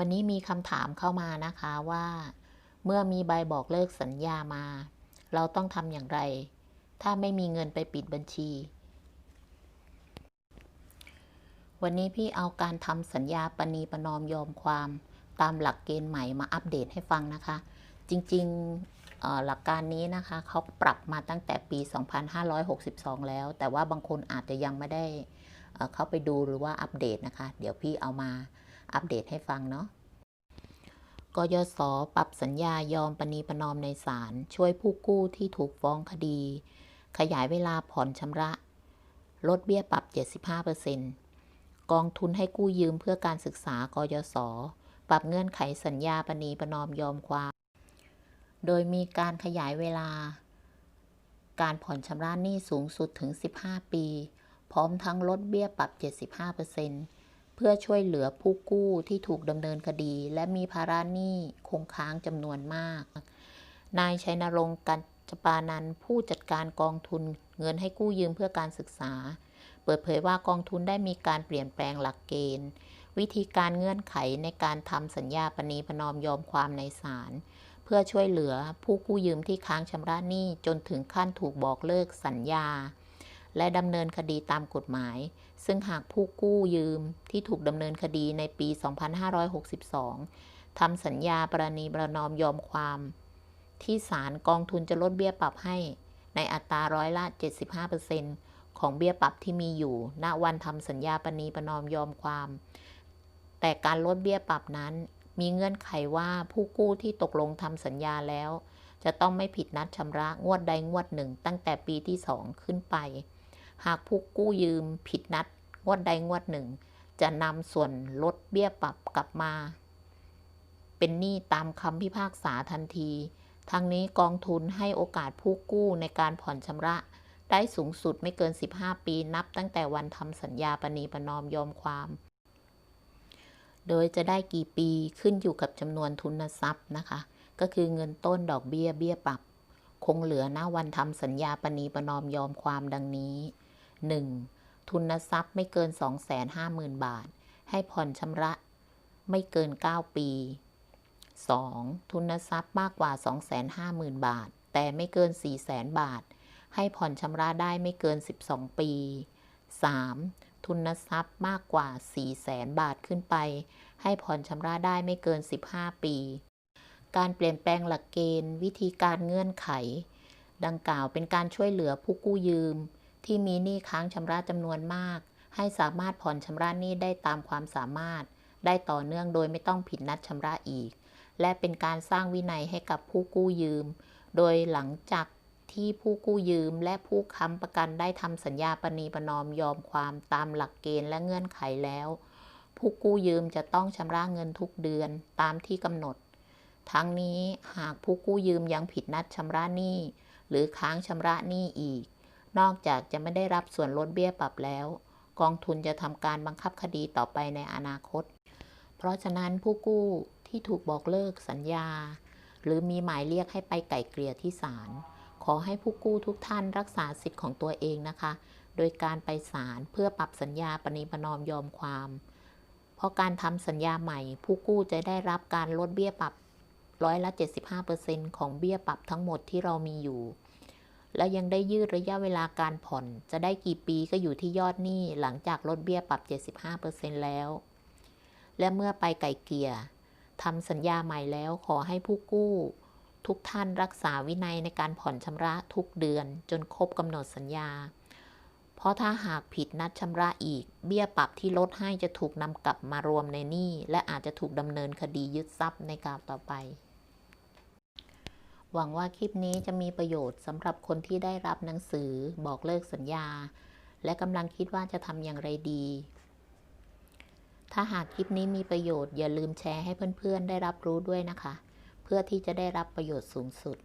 วันนี้มีคำถามเข้ามานะคะว่า เมื่อมีใบบอกเลิกสัญญามา เราต้องทำอย่างไร ถ้าไม่มีเงินไปปิดบัญชี วันนี้พี่เอาการทำสัญญาปณีประนอมยอมความตามหลักเกณฑ์ใหม่มาอัปเดตให้ฟังนะคะ จริงๆหลักการนี้นะคะเขาปรับมาตั้งแต่ปี 2562 แล้ว แต่ว่าบางคนอาจจะยังไม่ได้เอ่อเข้าไปดูหรือว่าอัปเดตนะคะ เดี๋ยวพี่เอามา อัปเดตให้ฟังเนาะกยศปรับสัญญายอมปณีประนอมในศาลช่วยผู้กู้ที่ถูกฟ้องคดี ขยายเวลาผ่อนชำระ ลดเบี้ยปรับ 75%กองทุนให้กู้ยืมเพื่อการศึกษากยศปรับเงื่อนไขสัญญาปณีประนอมยอมความ โดยมีการขยายเวลา การผ่อนชำระหนี้สูงสุดถึง 15 ปี พร้อมทั้งลดเบี้ยปรับ 75% เพื่อช่วยเหลือผู้กู้ที่ถูกดำเนินคดี และมีภาระหนี้คงค้างจำนวนมาก นายชัยนรงค์กัญจปานันผู้จัดการกองทุนเงินให้กู้ยืมเพื่อการศึกษา เปิดเผยว่ากองทุนได้มีการเปลี่ยนแปลงหลักเกณฑ์ วิธีการเงื่อนไขในการทำสัญญาปณีประนอมยอมความในศาลเพื่อช่วยเหลือผู้กู้ยืมที่ค้างชำระหนี้จนถึงขั้นถูกบอกเลิกสัญญา และดำเนินคดีตามกฎหมาย ซึ่งหากผู้กู้ยืมที่ถูกดำเนินคดีในปี 2562 ทำสัญญาปรณีประนอมยอมความ ที่ศาลกองทุนจะลดเบี้ยปรับให้ในอัตราร้อยละ 75%ของเบี้ยปรับที่มีอยู่ ณ วันทำสัญญาปณีประนอมยอมความ แต่การลดเบี้ยปรับนั้น มีเงื่อนไขว่าผู้กู้ที่ตกลงทำสัญญาแล้ว จะต้องไม่ผิดนัดชำระงวดใดงวดหนึ่ง ตั้งแต่ปีที่ 2 ขึ้นไป หากผู้กู้ยืมผิดนัดงวดใดงวดหนึ่ง จะนำส่วนลดเบี้ยปรับกลับมา เป็นหนี้ตามคำพิพากษาทันที ทั้งนี้กองทุนให้โอกาสผู้กู้ในการผ่อนชำระ ได้สูงสุดไม่เกิน 15 ปีนับตั้งแต่วันทำสัญญาปณีประนอมยอมความ โดยจะได้กี่ปีขึ้นอยู่กับจำนวนทุนทรัพย์นะคะ ก็คือเงินต้นดอกเบี้ยเบี้ยปรับคงเหลือหน้าวันทำสัญญาปณีประนอมยอมความดังนี้ 1. ทุนทรัพย์ไม่เกิน 250,000 บาท ให้ผ่อนชำระไม่เกิน 9 ปี 2. ทุนทรัพย์มากกว่า 250,000 บาท แต่ไม่เกิน 400,000 บาท ให้ผ่อนชำระได้ไม่เกิน 12 ปี 3. ทุนทรัพย์มากกว่า 400,000 บาทขึ้นไป ให้ผ่อนชำระได้ไม่เกิน 15 ปี การเปลี่ยนแปลงหลักเกณฑ์ วิธีการเงื่อนไข ดังกล่าวเป็นการช่วยเหลือผู้กู้ยืม ที่มีหนี้ค้างชำระจำนวนมาก ให้สามารถผ่อนชำระหนี้ได้ตามความสามารถ ได้ต่อเนื่องโดยไม่ต้องผิดนัดชำระอีก และเป็นการสร้างวินัยให้กับผู้กู้ยืม โดยหลังจากที่ผู้กู้ยืมและผู้ค้ำประกันได้ทำสัญญาปณีประนอมยอมความตามหลักเกณฑ์และเงื่อนไขแล้ว ผู้กู้ยืมจะต้องชำระเงินทุกเดือนตามที่กำหนด ทั้งนี้หากผู้กู้ยืมยังผิดนัดชำระหนี้หรือค้างชำระหนี้อีก นอกจากจะไม่ได้รับส่วนลดเบี้ยปรับแล้ว กองทุนจะทำการบังคับคดีต่อไปในอนาคต เพราะฉะนั้นผู้กู้ที่ถูกบอกเลิกสัญญา หรือมีหมายเรียกให้ไปไก่เกลี่ยที่ศาลขอให้ผู้กู้ทุกท่านรักษาสิทธิ์ของตัวเองนะคะ โดยการไปศาลเพื่อปรับสัญญาปณีปนอมยอมความ เพราะการทำสัญญาใหม่ ผู้กู้จะได้รับการลดเบี้ยปรับร้อยละ75%ของเบี้ยปรับทั้งหมดที่เรามีอยู่ และยังได้ยืดระยะเวลาการผ่อน จะได้กี่ปีก็อยู่ที่ยอดหนี้หลังจากลดเบี้ยปรับ 75%แล้ว และเมื่อไปไก่เกลี่ยทำสัญญาใหม่แล้วขอให้ผู้กู้ ทุกท่านรักษาวินัยในการผ่อนชำระทุกเดือนจนครบกำหนดสัญญา เพราะถ้าหากผิดนัดชำระอีก เบี้ยปรับที่ลดให้จะถูกนำกลับมารวมในหนี้และอาจจะถูกดำเนินคดียึดทรัพย์ในกาวต่อไป หวังว่าคลิปนี้จะมีประโยชน์สำหรับคนที่ได้รับหนังสือบอกเลิกสัญญา และกำลังคิดว่าจะทำอย่างไรดี ถ้าหากคลิปนี้มีประโยชน์อย่าลืมแชร์ให้เพื่อนๆได้รับรู้ด้วยนะคะ เพื่อที่จะได้รับประโยชน์สูงสุด